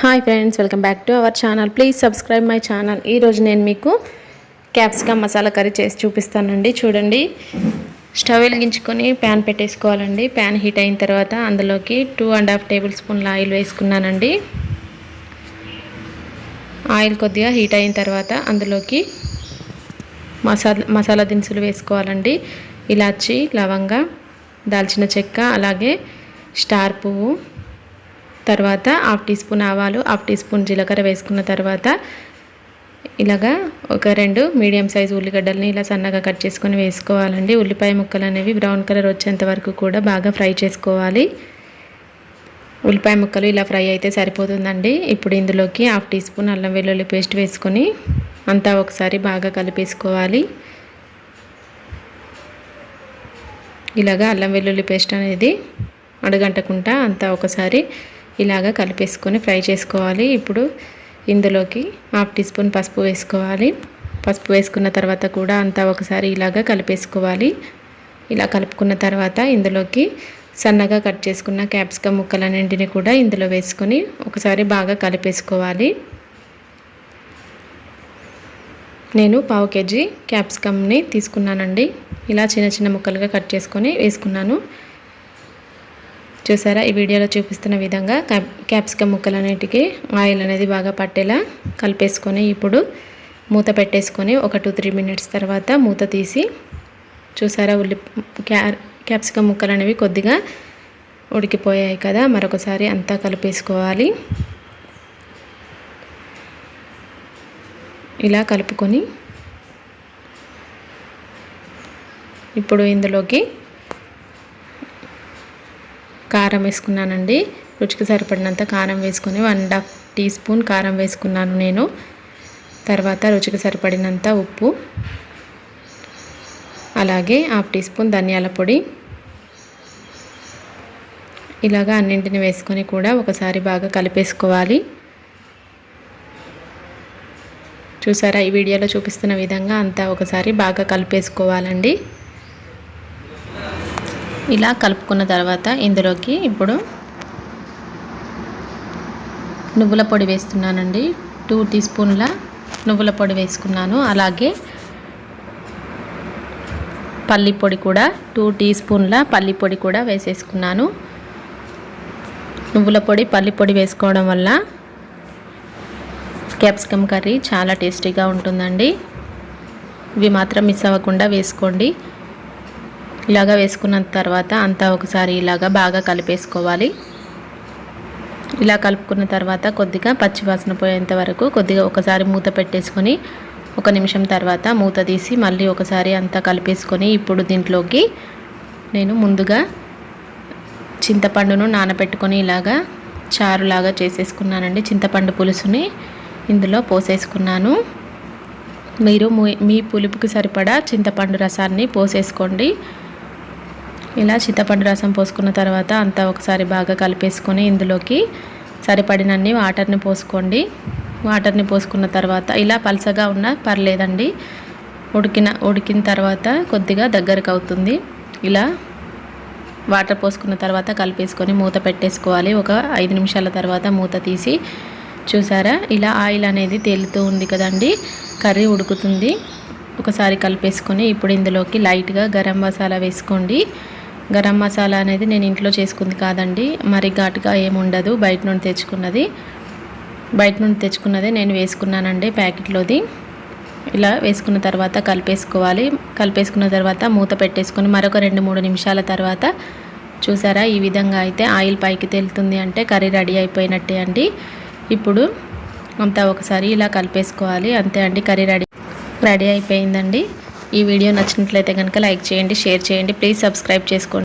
Hi friends welcome back to our channel please subscribe my channel ఈరోజు నేను మీకు capsicum masala curry చేసి చూపిస్తానండి. చూడండి. స్టవ్ వెలిగించుకొని ప్యాన్ పెట్టేసుకోవాలండి. ప్యాన్ హీట్ అయిన తర్వాత అందులోకి టూ అండ్ హాఫ్ టేబుల్ స్పూన్ల ఆయిల్ వేసుకున్నానండి. ఆయిల్ కొద్దిగా హీట్ అయిన తర్వాత అందులోకి మసాలా మసాలా దినుసులు వేసుకోవాలండి. ఇలాచి లవంగ దాల్చిన చెక్క అలాగే స్టార్ పువ్వు తర్వాత హాఫ్ టీ స్పూన్ ఆవాలు హాఫ్ టీ స్పూన్ జీలకర్ర వేసుకున్న తర్వాత ఇలాగా ఒక రెండు మీడియం సైజు ఉల్లిగడ్డల్ని ఇలా సన్నగా కట్ చేసుకొని వేసుకోవాలండి. ఉల్లిపాయ ముక్కలు అనేవి బ్రౌన్ కలర్ వచ్చేంత వరకు కూడా బాగా ఫ్రై చేసుకోవాలి. ఉల్లిపాయ ముక్కలు ఇలా ఫ్రై అయితే సరిపోతుందండి. ఇప్పుడు ఇందులోకి హాఫ్ టీ స్పూన్ అల్లం వెల్లుల్లి పేస్ట్ వేసుకొని అంతా ఒకసారి బాగా కలిపేసుకోవాలి. ఇలాగా అల్లం వెల్లుల్లి పేస్ట్ అనేది అడగంటకుండా అంతా ఒకసారి ఇలాగా కలిపేసుకొని ఫ్రై చేసుకోవాలి. ఇప్పుడు ఇందులోకి హాఫ్ టీ స్పూన్ పసుపు వేసుకోవాలి. పసుపు వేసుకున్న తర్వాత కూడా అంతా ఒకసారి ఇలాగా కలిపేసుకోవాలి. ఇలా కలుపుకున్న తర్వాత ఇందులోకి సన్నగా కట్ చేసుకున్న క్యాప్సికమ్ ముక్కలన్నింటిని కూడా ఇందులో వేసుకొని ఒకసారి బాగా కలిపేసుకోవాలి. నేను పావు కేజీ క్యాప్సికమ్ని తీసుకున్నానండి. ఇలా చిన్న చిన్న ముక్కలుగా కట్ చేసుకొని వేసుకున్నాను. చూసారా? ఈ వీడియోలో చూపిస్తున్న విధంగా క్యాప్సికమ్ ముక్కలన్నిటికీ ఆయిల్ అనేది బాగా పట్టేలా కలిపేసుకొని ఇప్పుడు మూత పెట్టేసుకొని ఒక టూ త్రీ మినిట్స్ తర్వాత మూత తీసి చూసారా? ఉల్లి క్యా క్యాప్సికమ్ ముక్కలు అనేవి కొద్దిగా ఉడికిపోయాయి కదా? మరొకసారి అంతా కలిపేసుకోవాలి. ఇలా కలుపుకొని ఇప్పుడు ఇందులోకి కారం వేసుకున్నానండి. రుచికి సరిపడినంత కారం వేసుకొని one and half teaspoon కారం వేసుకున్నాను నేను. తర్వాత రుచికి సరిపడినంత ఉప్పు. అలాగే హాఫ్ టీ స్పూన్ ధనియాల పొడి. ఇలాగా అన్నింటిని వేసుకొని కూడా ఒకసారి బాగా కలిపేసుకోవాలి. చూసారా ఈ వీడియోలో చూపిస్తున్న విధంగా అంతా ఒకసారి బాగా కలిపేసుకోవాలండి. ఇలా కలుపుకున్న తర్వాత ఇందులోకి ఇప్పుడు నువ్వుల పొడి వేస్తున్నానండి. టూ టీ స్పూన్ల నువ్వుల పొడి వేసుకున్నాను. అలాగే పల్లి పొడి కూడా టూ టీ స్పూన్ల పల్లి పొడి కూడా వేసేసుకున్నాను. నువ్వుల పొడి పల్లి పొడి వేసుకోవడం వల్ల క్యాప్సికమ్ కర్రీ చాలా టేస్టీగా ఉంటుందండి. ఇవి మాత్రం మిస్ అవ్వకుండా వేసుకోండి. ఇలాగా వేసుకున్న తర్వాత అంతా ఒకసారి ఇలాగా బాగా కలిపేసుకోవాలి. ఇలా కలుపుకున్న తర్వాత కొద్దిగా పచ్చివాసన పోయేంత వరకు కొద్దిగా ఒకసారి మూత పెట్టేసుకొని ఒక నిమిషం తర్వాత మూత తీసి మళ్ళీ ఒకసారి అంతా కలిపేసుకొని ఇప్పుడు దీంట్లోకి నేను ముందుగా చింతపండును నానబెట్టుకొని ఇలాగా చారులాగా చేసేసుకున్నానండి. చింతపండు పులుసుని ఇందులో పోసేసుకున్నాను. మీరు మీ పులుపుకి సరిపడా చింతపండు రసాన్ని పోసేసుకోండి. ఇలా చింతపండు రసం పోసుకున్న తర్వాత అంతా ఒకసారి బాగా కలిపేసుకొని ఇందులోకి సరిపడినన్ని వాటర్ని పోసుకోండి. వాటర్ని పోసుకున్న తర్వాత ఇలా పలసగా ఉన్నా పర్లేదండి. ఉడికిన ఉడికిన తర్వాత కొద్దిగా దగ్గరకు అవుతుంది. ఇలా వాటర్ పోసుకున్న తర్వాత కలిపేసుకొని మూత పెట్టేసుకోవాలి. ఒక ఐదు నిమిషాల తర్వాత మూత తీసి చూసారా? ఇలా ఆయిల్ అనేది తేలుతూ ఉంది కదండి. కర్రీ ఉడుకుతుంది. ఒకసారి కలిపేసుకొని ఇప్పుడు ఇందులోకి లైట్గా గరం మసాలా వేసుకోండి. గరం మసాలా అనేది నేను ఇంట్లో చేసుకుంది కాదండి. మరి ఘాటుగా ఏముండదు బయట నుండి తెచ్చుకున్నది. బయట నుండి తెచ్చుకున్నదే నేను వేసుకున్నానండి ప్యాకెట్లోది. ఇలా వేసుకున్న తర్వాత కలిపేసుకోవాలి. కలిపేసుకున్న తర్వాత మూత పెట్టేసుకొని మరొక రెండు మూడు నిమిషాల తర్వాత చూసారా ఈ విధంగా అయితే ఆయిల్ పైకి తేలుతుంది అంటే కర్రీ రెడీ అయిపోయినట్టే అండి. ఇప్పుడు అంతా ఒకసారి ఇలా కలిపేసుకోవాలి. అంతే అండి కర్రీ రెడీ రెడీ అయిపోయిందండి. ఈ వీడియో నచ్చినట్లయితే కనుక లైక్ చేయండి షేర్ చేయండి. ప్లీజ్ సబ్స్క్రైబ్ చేసుకోండి.